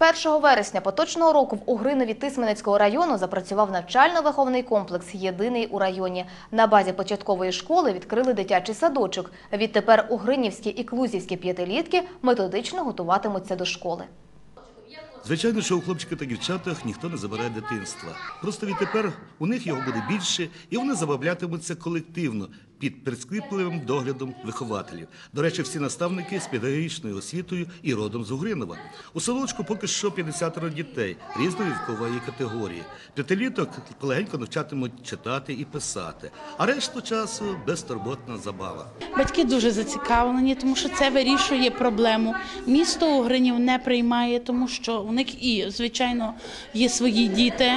З 1 вересня поточного року в Угринові Тисменецького району запрацював навчально-виховний комплекс «Єдиний у районі». На базі початкової школи відкрили дитячий садочок. Відтепер угринівські і клузівські п'ятилітки методично готуватимуться до школи. Звичайно, що у хлопчиків та дівчатах ніхто не забирає дитинства. Просто відтепер у них його буде більше, і вони забавлятимуться колективно під прискіпливим доглядом вихователів. До речі, всі наставники з педагогічною освітою і родом з Угринова. У садочку поки що 50 дітей різної вікової категорії. П'ятиліток полегенько навчатимуть читати і писати, а решту часу безтурботна забава. Батьки дуже зацікавлені, тому що це вирішує проблему. Місто Угринів не приймає, тому що у них і, звичайно, є свої діти,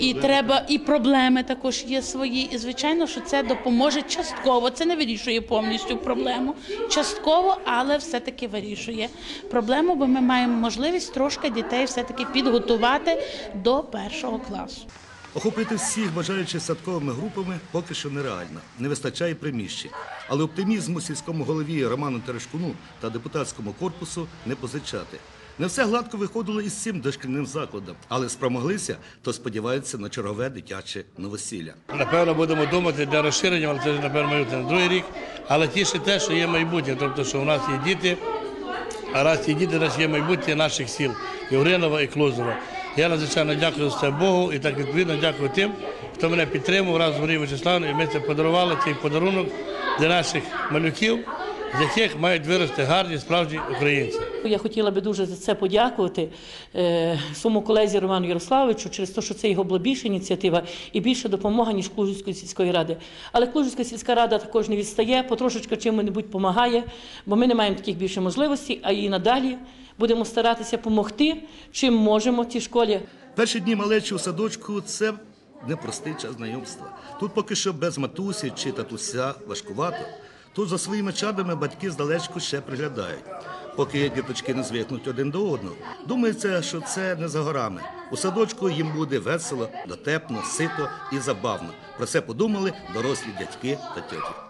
і треба, і проблеми також є свої. І звичайно, що це допоможе частково. Це не вирішує повністю проблему. Частково, але все-таки вирішує проблему, бо ми маємо можливість трошки дітей все-таки підготувати до першого класу. Охопити всіх бажаючих садковими групами поки що нереально. Не вистачає приміщень. Але оптимізму сільському голові Роману Терешкуну та депутатському корпусу не позичати. Не все гладко виходило із цим дошкільним закладом, але спромоглися, то сподіваються на чергове дитяче новосілля. Напевно, будемо думати для розширення, але це вже, напевно, на другий рік. Але тіше те, що є майбутнє, тобто, що у нас є діти, а раз ці діти, раз є майбутнє наших сіл Євринова і Клузова. Я надзвичайно дякую за це Богу і так відповідно дякую тим, хто мене підтримав разом з Марією Вячеславною. Ми це подарували, цей подарунок для наших малюків, з яких мають вирости гарні справжні українці. Я хотіла би дуже за це подякувати е, своєму колезі Роману Ярославовичу через те, що це його була більша ініціатива і більша допомога, ніж Клужівської сільської ради. Але Клужівська сільська рада також не відстає, потрошечки чим-небудь допомагає, бо ми не маємо таких більше можливостей, а і надалі будемо старатися допомогти, чим можемо цій школі. Перші дні малечі у садочку це непростий час знайомства. Тут поки що без матусі чи татуся важкувато. Тут за своїми чадами батьки здалечку ще приглядають. Поки діточки не звикнуть один до одного. Думається, що це не за горами. У садочку їм буде весело, дотепно, сито і забавно. Про це подумали дорослі дядьки та тьоті.